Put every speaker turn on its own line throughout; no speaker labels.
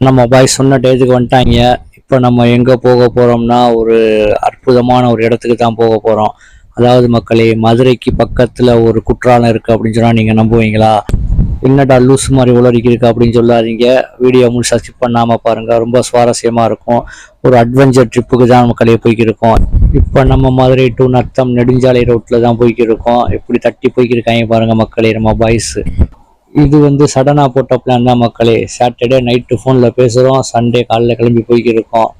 நம்ம பாய் சொன்ன டயத்துக்கு வந்துட்டாங்க. இப்போ நம்ம எங்கே போக போகிறோம்னா ஒரு அற்புதமான ஒரு இடத்துக்கு தான் போக போகிறோம் அதாவது மக்களே மதுரைக்கு பக்கத்தில் ஒரு குற்றாலம் இருக்குது அப்படின்னு சொன்னால் நீங்கள் நம்புவீங்களா? என்னடா லூஸ் மாதிரி உளறிக்கி இருக்கு அப்படின்னு சொல்லாதீங்க. வீடியோ முழுசாக ஸ்கிப் பண்ணாமல் பாருங்கள் ரொம்ப சுவாரஸ்யமாக இருக்கும். ஒரு அட்வென்ச்சர் ட்ரிப்புக்கு தான் மக்களே போய்க்கிருக்கோம் இப்போ நம்ம மதுரை டு நத்தம் நெடுஞ்சாலை ரோட்டில் தான் போய்க்கிருக்கோம் எப்படி தட்டி போய்க்கிருக்காங்க பாருங்கள் மக்களே நம்ம பாய்ஸு இது வந்து சடனாக போட்ட பிளான் தான் மக்களே. சாட்டர்டே நைட்டு ஃபோனில் பேசுகிறோம் சண்டே காலைல கிளம்பி போய்க்கிருக்கோம்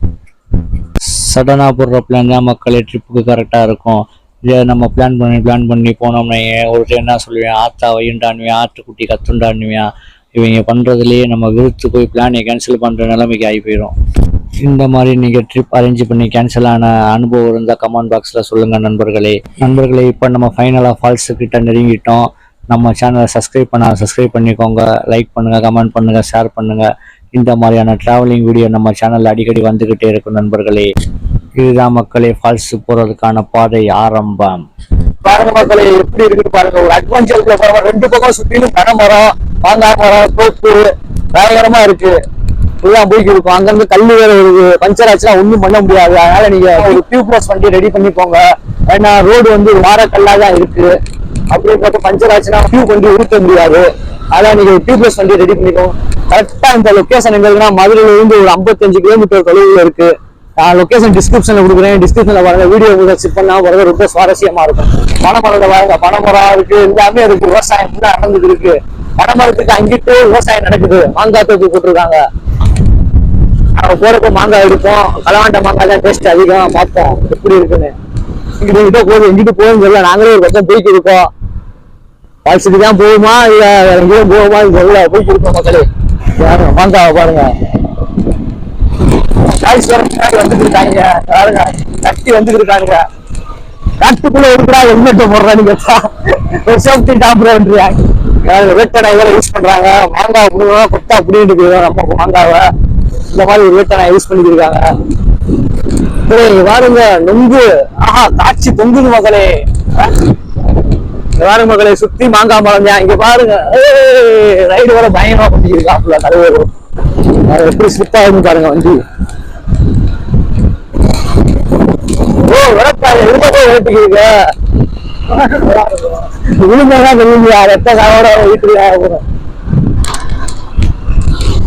சடனாக போடுற பிளான் தான் மக்களே. ட்ரிப்புக்கு கரெக்டாக இருக்கும். இதை நம்ம பிளான் பண்ணி பிளான் பண்ணி போனோம்னா ஒரு என்ன சொல்லுவேன். ஆத்தா வையுண்டானுவேன் ஆட்டுக்குட்டி கத்துண்டானுவேன். இவங்க பண்ணுறதுலேயே நம்ம விருத்து போய் பிளானை கேன்சல் பண்ணுற நிலைமைக்கு ஆகி போயிடும் இந்த மாதிரி நீங்கள் ட்ரிப் அரேஞ்ச் பண்ணி கேன்சல் ஆன அனுபவம் இருந்தால் கமெண்ட் பாக்ஸில் சொல்லுங்கள் நண்பர்களே. நண்பர்களே இப்போ நம்ம ஃபைனலாக ஃபால்ஸு கிட்ட நெருங்கிட்டோம் நம்ம சேனலை சப்ஸ்கிரைப் பண்ண சப்ஸ்கிரைப் பண்ணிக்கோங்க லைக் பண்ணுங்கள் கமெண்ட் பண்ணுங்கள் ஷேர் பண்ணுங்கள் இந்த மாதிரியான ட்ராவலிங் வீடியோ நம்ம சேனலில் அடிக்கடி வந்துக்கிட்டே இருக்கும் நண்பர்களே. இதுதான் மக்களே ஃபால்ஸ் போகிறதுக்கான பாதை ஆரம்பம்.
பாருங்க மக்களே எப்படி இருக்குது பாருங்க. ஒரு அட்வென்ச்சருக்குள்ள பாருங்க ரெண்டு பக்கம் சுத்திலும் கனமரம் மரம் மாங்காய் மரம் தோப்பு பயங்கரமா இருக்கு. இப்படிதான் போய்க்கு இருக்கும். அங்கேருந்து கல்லு வேற ஒரு பஞ்சர் ஆச்சுன்னா ஒண்ணும் பண்ண முடியாது. அதனால நீங்க ஒரு டியூப் ரோஸ் வண்டி ரெடி பண்ணிக்கோங்க. ஏன்னா ரோடு வந்து வாரக்கல்லா தான் இருக்கு அப்படின்றப்ப பஞ்சர் ஆச்சுன்னா டியூப் வண்டி உருட்ட முடியாது. அதான் நீங்க டியூப் ப்ளஸ் வண்டி ரெடி பண்ணிக்கோ கரெக்டா இந்த லொகேஷன் எங்க இருக்குன்னா மதுரையில இருந்து ஒரு 55 கிலோமீட்டர் தொலைவில் இருக்கு. நான் லொகேஷன் டிஸ்கிரிப்ஷன்ல கொடுக்குறேன். டிஸ்கிரிப்ஷன்ல வர வீடியோ உங்களுக்கு செக் பண்ணா வரது ரொம்ப சுவாரஸ்யமா இருக்கும். பனைமரத்தை வாங்க பனைமரம் இருக்கு எல்லாமே இருக்கு விவசாயம் ஃபுல்லா நடந்துட்டு இருக்கு. பனைமரத்துக்கு அங்கிட்டு விவசாயம் நடக்குது. மாங்காய் தோப்பு போட்டிருக்காங்க. நாங்க போறப்ப மாங்காய் எடுப்போம். கலவாண்ட மாங்காய் தான் டேஸ்ட் அதிகம். பார்ப்போம் எப்படி இருக்குன்னு. இங்கிட்ட இங்கிட்ட போகுது எங்கிட்டு போகுதுன்னு தெரியல நாங்களே ஒரு பக்கம் போய்க்கு இருக்கோம் பால்ஸுக்கு தான் போகுமா? இல்ல வேற எங்கேயும் போகுமா தெரியல போய் இருக்கோம் மக்களே. பாருங்க. மாங்காவை பாருங்க பாய்ஸ் வந்துட்டு இருக்காங்க பாருங்க. கட்டி வந்துட்டு இருக்காங்க காட்டுக்குள்ள இருக்கிறா ஹெல்மெட் போடுறாங்க கேட்டா ஒரு சேஃப்டி டாப்ரன்றியா வேட்டனை வேற யூஸ் பண்றாங்க. மாங்காய் புடுங்க கொத்தா அப்படின்னு இருக்குது. நம்ம மாங்காவை. இந்த மாதிரி ஒரு வேட்டனை யூஸ் பண்ணிட்டு இருக்காங்க ஏய், இங்க பாருங்க நொங்கு. ஆஹா காட்சி தொங்குது மகளே பாருங்க மக்களை சுத்தி மாங்காய் மரம் தான் இங்க பாருங்க. ரைடு வர பயமா பண்ணிருக்காப்புல தலைவர். எப்படி ஸ்லிப் பாருங்க வண்டி. ஓ விளக்காது எதுக்கு போய் ஓட்டிக்கிறீங்க விழுந்ததான் ரத்த வீட்டுல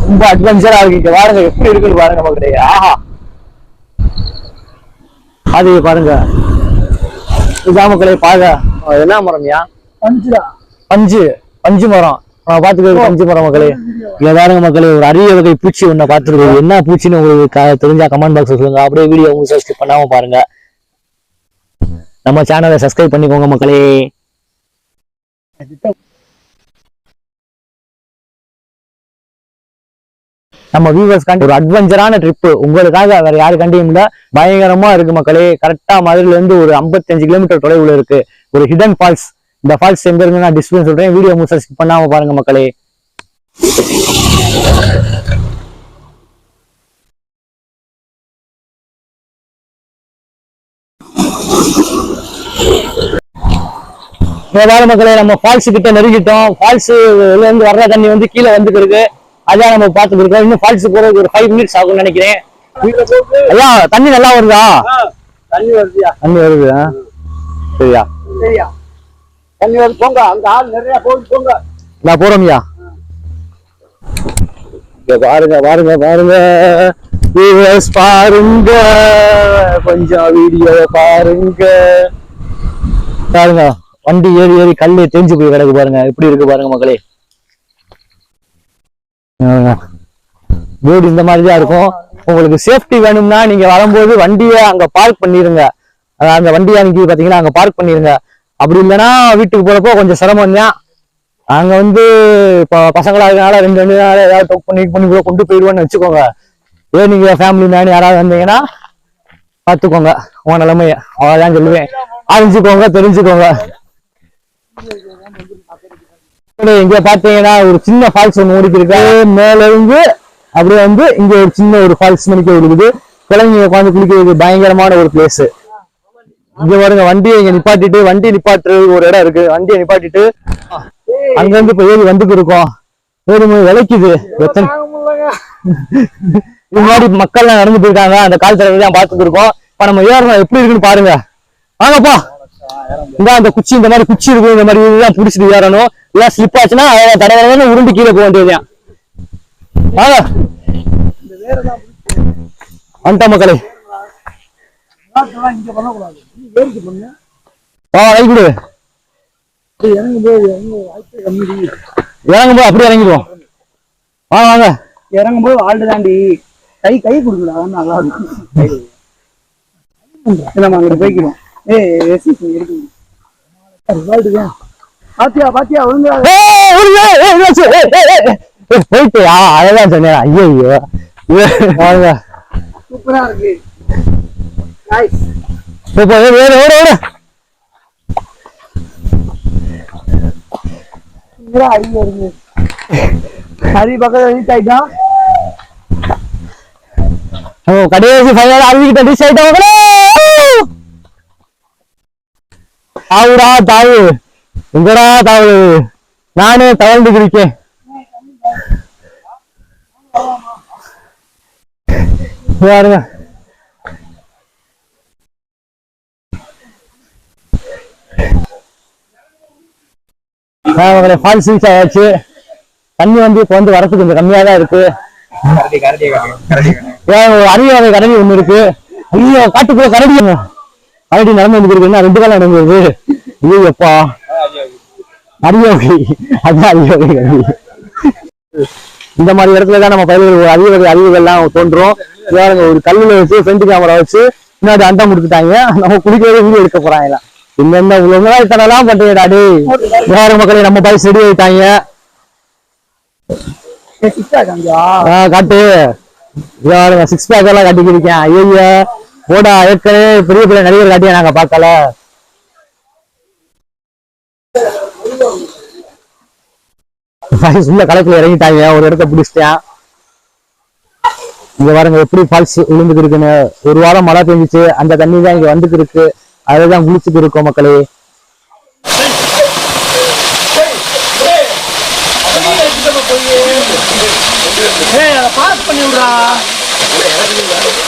ரொம்ப அட்வென்ச்சரா இருக்கீங்க பாருங்க எப்படி இருக்குன்னு பாருங்க மக்களே ஆஹா. அது பாருங்க. பாருங்க அது என்ன மரம்யா பஞ்சு பஞ்சு பஞ்சு மரம். நான் பாத்துக்கிறது பஞ்சு மரம் மக்களே.
இங்க பாருங்க மக்களே ஒரு அரிய வகை பூச்சி ஒண்ணு பார்த்துருக்கோம். என்ன பூச்சின்னு உங்களுக்கு தெரிஞ்சா கமெண்ட் பாக்ஸ் சொல்லுங்க. அப்படியே வீடியோ உங்களுக்கு சப்ஸ்கிரைப் பண்ணாம பாருங்க. நம்ம சேனலை சப்ஸ்கிரைப் பண்ணிக்கோங்க மக்களே. நம்ம வியூவர்ஸ்க்காண்டி ஒரு அட்வென்ச்சரான ட்ரிப் உங்களுக்காக வேற யாருக்காண்டியும் இல்லை. பயங்கரமா இருக்கு மக்களே. கரெக்டா மதுரையில இருந்து ஒரு 55 கிலோமீட்டர் தொலைவுல இருக்கு. ஒரு ஹிடன் ஃபால்ஸ் இந்த ஃபால்ஸ் எங்க இருக்கு நான் டிஸ்பிளே சொல்றேன். வீடியோ முழுசா ஸ்கிப் பண்ணாம பாருங்க மக்களே. வேற மக்களே நம்ம ஃபால்ஸ் கிட்ட நெருங்கிட்டோம். ஃபால்ஸ் இருந்து வர்ற தண்ணி வந்து கீழே வந்துட்டு இருக்கு அதான் நம்ம பார்த்துட்டு இருக்கோம். இன்னும் ஃபால்ஸ் போறதுக்கு ஒரு ஃபைவ் மினிட்ஸ் ஆகும்னு நினைக்கிறேன். ஐயா தண்ணி நல்லா வருதா?
தண்ணி வருதியா?
தண்ணி வருது? சரியா?
சரியா? தண்ணி வருது போங்க. அங்க ஆள் நிறைய போகுது போங்க.
நான் போறோம்யா பாருங்க பாருங்க பாருங்க. Viewers பாருங்க. கொஞ்சம் வீடியோ பாருங்க. பாருங்க வண்டி ஏறி ஏறி கல்லு தெரிஞ்சு போய் கிடக்கு பாருங்க. எப்படி இருக்கு பாருங்க மக்களே. வீடு இந்த மாதிரி தான் இருக்கும். உங்களுக்கு சேஃப்டி வேணும்னா நீங்க வரும்போது வண்டியை அங்க பார்க் பண்ணிருங்க. அந்த வண்டியை அன்னைக்கு பாத்தீங்கன்னா அங்க பார்க் பண்ணிருங்க. அப்படி இல்லைன்னா வீட்டுக்கு போறப்போ கொஞ்சம் சிரமம் தான். அங்க வந்து இப்போ பசங்களா இருக்கனால ரெண்டு ரெண்டு நாள் ஏதாவது டோக் பண்ணி பண்ணி கூட கொண்டு போயிடுவோன்னு வச்சுக்கோங்க. ஏ நீங்க ஃபேமிலி மேன் யாராவது வந்தீங்கன்னா பார்த்துக்கோங்க. உன் நிலைமைய. அவ்வளவுதான் சொல்லுவேன். அறிஞ்சுக்கோங்க தெரிஞ்சுக்கோங்க. இங்க பாத்தீங்கன்னா ஒரு சின்ன ஃபால்ஸ் ஒன்று ஓடிட்டு இருக்கு மேல இருந்து அப்படியே வந்து இங்க ஒரு சின்ன ஒரு ஃபால்ஸ் மணிக்கு இருக்குது குழந்தைங்க உட்காந்து குளிக்கிறதுக்கு பயங்கரமான ஒரு பிளேஸ் இங்க பாருங்க வண்டியை இங்க நிப்பாட்டிட்டு வண்டி நிப்பாட்டுறது ஒரு இடம் இருக்கு. வண்டியை நிப்பாட்டிட்டு அங்க இருந்து இப்ப ஏறி வந்துட்டு இருக்கோம்.
ஒரு விளைக்குது. எத்தனை இது மாதிரி மக்கள்லாம் நடந்து போயிருக்காங்க. அந்த காலத்துல தடவை தான் பார்த்துட்டு இருக்கோம். இப்ப நம்ம ஏறணும் எப்படி இருக்குன்னு பாருங்க. வாங்கப்பா. இந்த அந்த குச்சி இந்த மாதிரி குச்சி இருக்கும் இந்த மாதிரி இதெல்லாம் பிடிச்சிட்டு ஏறணும். எல்லாம் ஸ்லிப் ஆச்சுன்னா தடவை உருண்டு கீழே போக வேண்டியதுதான் வாங்க. வந்துட்டோம் மக்களே. இறங்கும்போது அப்படியே இறங்கிடுவோம். வாங்க வாங்க.
இறங்கும் போது வாழ்ந்து தாண்டி கை கை கொடுக்கல அதான் நல்லா இருக்கும். நம்ம அங்கிட்டு போய்க்கிறோம். பாத்தியா பாத்தியா
போயிட்டியா சொன்னேன் ஐயோ
சூப்பரா இருக்கு நைஸ்
போ, போ,
பக்கத்துல ரீச் ஆயிட்டான்
ஓ, கடைசி ஃபைனல் அறிவிக்கிட்ட டிஸ் ஆயிட்டோம் தாவுடா தாவு. எங்கடா தாவு? நானே தவழ்ந்து இருக்கேன் பாருங்க மக்களை ஃபால்ஸ் ரீச் ஆயாச்சு. தண்ணி வந்து இப்போ வந்து வரது கொஞ்சம் கம்மியா தான் இருக்கு. ஒரு அரிய வகை கரடி ஒண்ணு இருக்கு. ஐயோ காட்டுக்குள்ள கரடி கரடி நடந்து வந்து இருக்கு என்ன ரெண்டு காலம் நடந்தது ஐயோ எப்பா அரிய வகை அதான் அரிய வகை கரடி இந்த மாதிரி இடத்துல தான் நம்ம பயிர்கள் அரிய வகை அறிவுகள்லாம் தோன்றும். பாருங்க ஒரு கல்லுல வச்சு ஃப்ரண்ட் கேமரா வச்சு முன்னாடி அண்டம் கொடுத்துட்டாங்க நம்ம குடிக்கிறதே வீடியோ எடுக்க போறாங்க இந்த உள்ளவங்க இத்தனெல்லாம் பண்றீங்கடா டேய். வேற மக்களே நம்ம பைஸ் ரெடி ஆயிட்டாங்க காட்டு. சிக்ஸ் பேக் எல்லாம் கட்டிக்கிருக்கேன் ஐயோ போடா ஏற்கனவே பெரிய பெரிய நடிகர் காட்டியா நாங்க பார்க்கல. உள்ள களத்துல இறங்கிட்டாங்க. ஒரு இடத்த பிடிச்சிட்டேன். இங்க பாருங்க எப்படி ஃபால்ஸ் விழுந்துட்டு இருக்குன்னு. ஒரு வாரம் மழை பெஞ்சிச்சு. அந்த தண்ணி தான் இங்க வந்துட்டு இருக்கு. அதுதான் குளிச்சுட்டு இருக்கோம் மக்களே.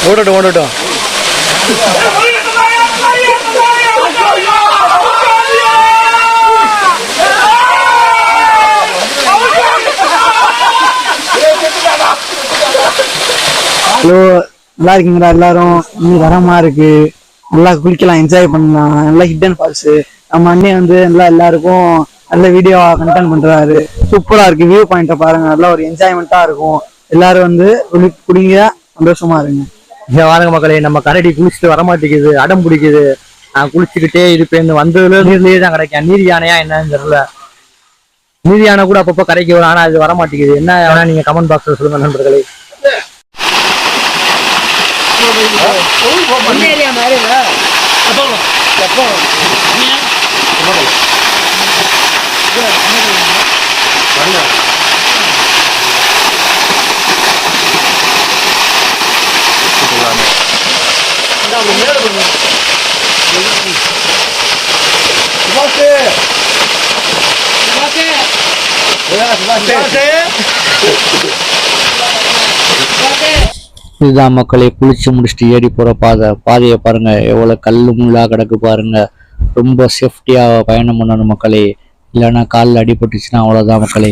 ஓடட்டும் ஓடட்டும்.
ஹலோ நல்லா இருக்கீங்களா எல்லாரும்? இன்னும் தரமா இருக்கு. நல்லா குளிக்கலாம் என்ஜாய் பண்ணலாம். நல்லா ஹிடன் ஃபால்ஸ் நம்ம அண்ணே வந்து நல்லா எல்லாருக்கும் நல்ல வீடியோ கண்டென்ட் பண்றாரு. சூப்பரா இருக்கு. வியூ பாயிண்ட பாருங்க. நல்லா ஒரு என்ஜாய்மெண்ட்டா இருக்கும். எல்லாரும் வந்து குளி- குடிங்க சந்தோஷமா இருங்க.
வாருங்க மக்களே நம்ம கரடி குளிச்சுட்டு வர மாட்டேங்குது அடம் பிடிக்குது. நான் குளிச்சுக்கிட்டே இருப்பேன். வந்ததுல நீர்லயே தான் கிடைக்கும் நீர் யானையா என்னன்னு தெரியல. நீர் யானை கூட அப்பப்போ கரைக்கு வரும் ஆனா அது வர மாட்டேங்குது. என்ன வேணா நீங்க கமெண்ட் பாக்ஸ்ல சொல்லுங்க நண்பர்களே.
இதுதான் மக்களே குளிச்சு முடிச்சுட்டு ஏறி போற பாதை. பாதையை பாருங்க எவ்வளவு கல்லு முள்ளா கிடக்கு பாருங்க. ரொம்ப சேஃப்டியா பயணம் பண்ணணும் மக்களே. இல்லைன்னா காலில் அடிபட்டுச்சுன்னா அவ்வளோதான் மக்களே.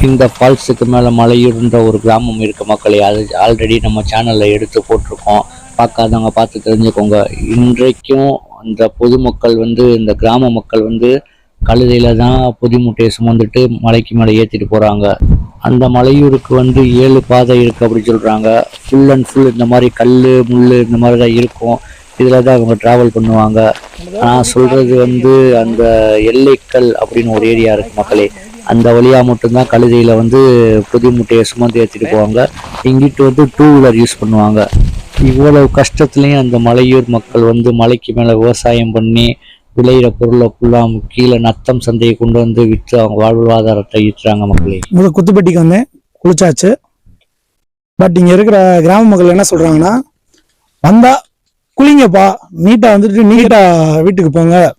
இந்த ஃபால்ஸுக்கு மேலே மலையூர்ன்ற ஒரு கிராமம் இருக்கு மக்களே. அது ஆல்ரெடி நம்ம சேனல்ல எடுத்து போட்டிருக்கோம். பார்க்காதவங்க பார்த்து தெரிஞ்சுக்கோங்க. இன்றைக்கும் அந்த பொதுமக்கள் வந்து இந்த கிராம மக்கள் வந்து கழுதையில தான் புதி மூட்டையை சுமந்துட்டு மலைக்கு மேலே ஏற்றிட்டு போகிறாங்க அந்த மலையூருக்கு வந்து ஏழு பாதை இருக்குது அப்படின்னு சொல்கிறாங்க ஃபுல் அண்ட் ஃபுல் இந்த மாதிரி கல் முள் இந்த மாதிரி தான் இருக்கும். இதில் தான் அவங்க ட்ராவல் பண்ணுவாங்க. நான் சொல்கிறது வந்து அந்த எல்லைக்கல் அப்படின்னு ஒரு ஏரியா இருக்குது மக்களே. அந்த வழியா மட்டும்தான் கழுதையில் வந்து பொதி மூட்டையை சுமந்து ஏற்றிட்டு போவாங்க. இங்கிட்டு வந்து டூ வீலர் யூஸ் பண்ணுவாங்க. இவ்வளவு கஷ்டத்துலேயும் அந்த மலையூர் மக்கள் வந்து மலைக்கு மேலே விவசாயம் பண்ணி விளையிற பொருளை ஃபுல்லாக கீழே நத்தம் சந்தையை கொண்டு வந்து விற்று அவங்க வாழ்வாதாரத்தை ஈட்டுறாங்க மக்களே.
முதல் குத்துப்பட்டிக்கு வந்தேன். குளிச்சாச்சு. பட் இங்கே இருக்கிற கிராம மக்கள் என்ன சொல்கிறாங்கன்னா வந்தா குளிங்கப்பா. நீட்டாக வந்துட்டு நீட்டாக வீட்டுக்கு போங்க.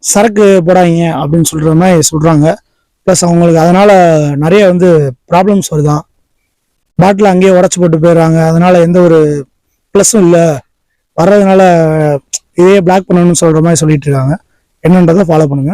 சரக்கு போடாதீங்க. அப்படின்னு சொல்கிற மாதிரி சொல்கிறாங்க
ப்ளஸ் அவங்களுக்கு அதனால் நிறைய வந்து ப்ராப்ளம்ஸ் வருதான். பாட்டில் அங்கேயே உடச்சி போட்டு போயிடுறாங்க. அதனால் எந்த ஒரு ப்ளஸும் இல்லை வர்றதுனால இதையே பிளாக் பண்ணணும்னு சொல்கிற மாதிரி சொல்லிட்டு இருக்காங்க. என்னன்றதை ஃபாலோ பண்ணுங்கள்